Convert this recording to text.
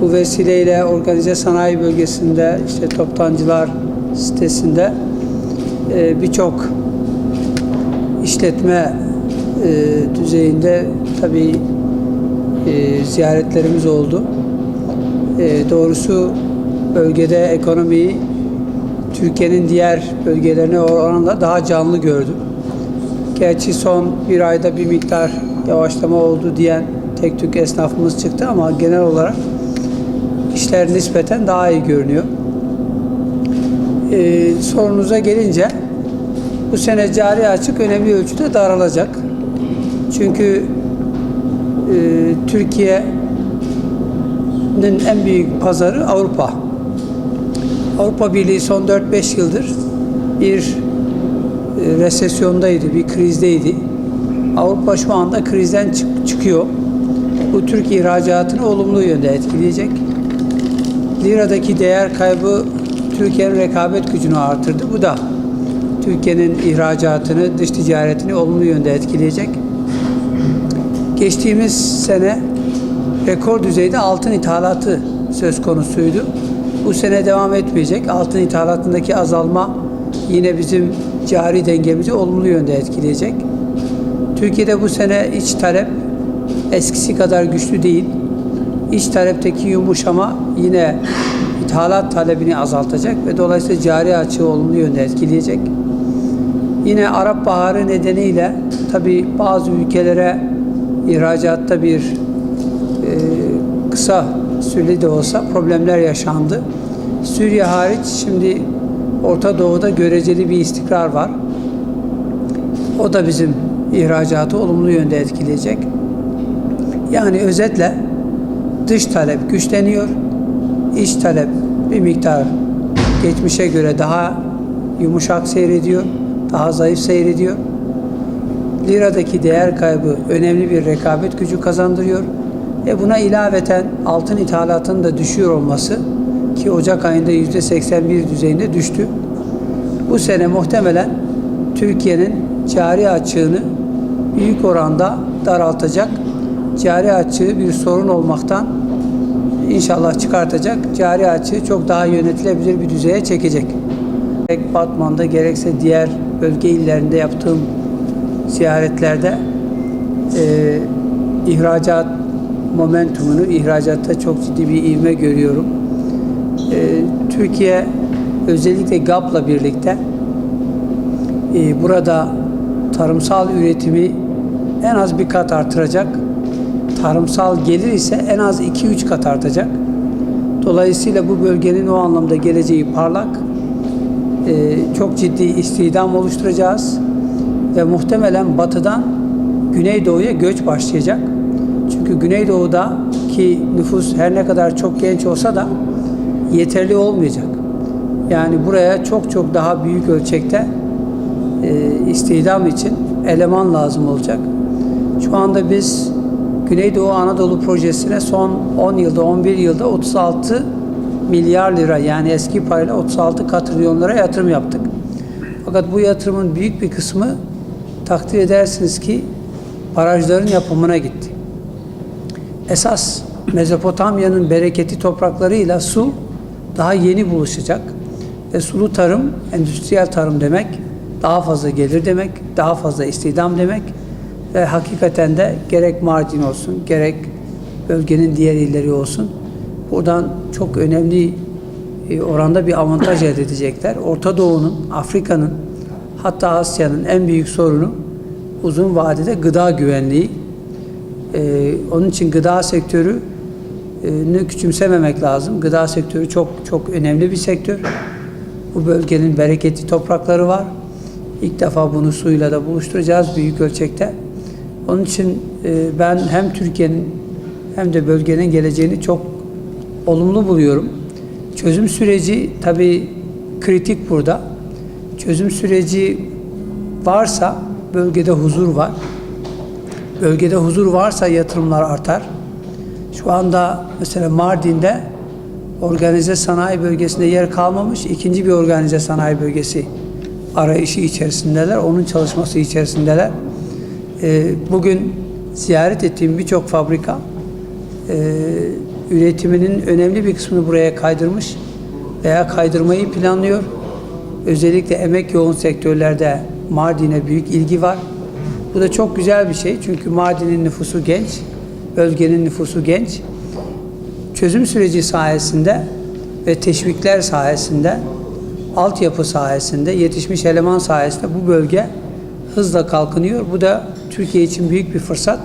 Bu vesileyle organize sanayi bölgesinde işte toptancılar sitesinde e, birçok işletme e, düzeyinde tabii e, ziyaretlerimiz oldu. E, doğrusu bölgede ekonomiyi Türkiye'nin diğer bölgelerine oranla daha canlı gördüm. Gerçi son bir ayda bir miktar yavaşlama oldu diyen tek tük esnafımız çıktı ama genel olarak işler nispeten daha iyi görünüyor. Ee, sorunuza gelince bu sene cari açık önemli ölçüde daralacak. Çünkü e, Türkiye'nin en büyük pazarı Avrupa. Avrupa Birliği son 4-5 yıldır bir e, resesyondaydı, bir krizdeydi. Avrupa şu anda krizden çık- çıkıyor. Bu Türk ihracatını olumlu yönde etkileyecek. Liradaki değer kaybı Türkiye'nin rekabet gücünü artırdı. Bu da Türkiye'nin ihracatını, dış ticaretini olumlu yönde etkileyecek. Geçtiğimiz sene rekor düzeyde altın ithalatı söz konusuydu. Bu sene devam etmeyecek. Altın ithalatındaki azalma yine bizim cari dengemizi olumlu yönde etkileyecek. Türkiye'de bu sene iç talep eskisi kadar güçlü değil. İç talepteki yumuşama yine ithalat talebini azaltacak ve dolayısıyla cari açığı olumlu yönde etkileyecek. Yine Arap Baharı nedeniyle tabi bazı ülkelere ihracatta bir e, kısa süreli de olsa problemler yaşandı. Suriye hariç şimdi Orta Doğu'da göreceli bir istikrar var. O da bizim ihracatı olumlu yönde etkileyecek. Yani özetle dış talep güçleniyor, iç talep bir miktar geçmişe göre daha yumuşak seyrediyor, daha zayıf seyrediyor. Liradaki değer kaybı önemli bir rekabet gücü kazandırıyor. E buna ilaveten altın ithalatının da düşüyor olması ki Ocak ayında yüzde 81 düzeyinde düştü. Bu sene muhtemelen Türkiye'nin cari açığını büyük oranda daraltacak. Cari açığı bir sorun olmaktan inşallah çıkartacak. Cari açığı çok daha yönetilebilir bir düzeye çekecek. Gerek Batman'da gerekse diğer bölge illerinde yaptığım ziyaretlerde e, ihracat momentumunu, ihracatta çok ciddi bir ivme görüyorum. E, Türkiye özellikle GAP'la birlikte e, burada tarımsal üretimi en az bir kat artıracak. Tarımsal gelir ise en az 2-3 kat artacak. Dolayısıyla bu bölgenin o anlamda geleceği parlak. E, çok ciddi istihdam oluşturacağız ve muhtemelen batıdan Güneydoğu'ya göç başlayacak. Çünkü Güneydoğu'da ki nüfus her ne kadar çok genç olsa da yeterli olmayacak. Yani buraya çok çok daha büyük ölçekte e, istihdam için eleman lazım olacak. Şu anda biz Güneydoğu Anadolu projesine son 10 yılda 11 yılda 36 milyar lira yani eski parayla 36 katrilyon lira yatırım yaptık. Fakat bu yatırımın büyük bir kısmı takdir edersiniz ki barajların yapımına gitti. Esas Mezopotamya'nın bereketi topraklarıyla su daha yeni buluşacak. Ve sulu tarım, endüstriyel tarım demek, daha fazla gelir demek, daha fazla istihdam demek ve hakikaten de gerek Mardin olsun, gerek bölgenin diğer illeri olsun buradan çok önemli e, oranda bir avantaj elde edecekler. Orta Doğu'nun, Afrika'nın hatta Asya'nın en büyük sorunu uzun vadede gıda güvenliği. Ee, onun için gıda sektörü e, küçümsememek lazım. Gıda sektörü çok çok önemli bir sektör. Bu bölgenin bereketli toprakları var. İlk defa bunu suyla da buluşturacağız büyük ölçekte. Onun için e, ben hem Türkiye'nin hem de bölgenin geleceğini çok olumlu buluyorum. Çözüm süreci tabii kritik burada. Çözüm süreci varsa bölgede huzur var. Bölgede huzur varsa yatırımlar artar. Şu anda mesela Mardin'de organize sanayi bölgesinde yer kalmamış ikinci bir organize sanayi bölgesi arayışı içerisindeler. Onun çalışması içerisindeler. Ee, bugün ziyaret ettiğim birçok fabrika e, üretiminin önemli bir kısmını buraya kaydırmış veya kaydırmayı planlıyor. Özellikle emek yoğun sektörlerde Mardin'e büyük ilgi var. Bu da çok güzel bir şey çünkü Mardin'in nüfusu genç, bölgenin nüfusu genç. Çözüm süreci sayesinde ve teşvikler sayesinde, altyapı sayesinde, yetişmiş eleman sayesinde bu bölge hızla kalkınıyor. Bu da Türkiye için büyük bir fırsat.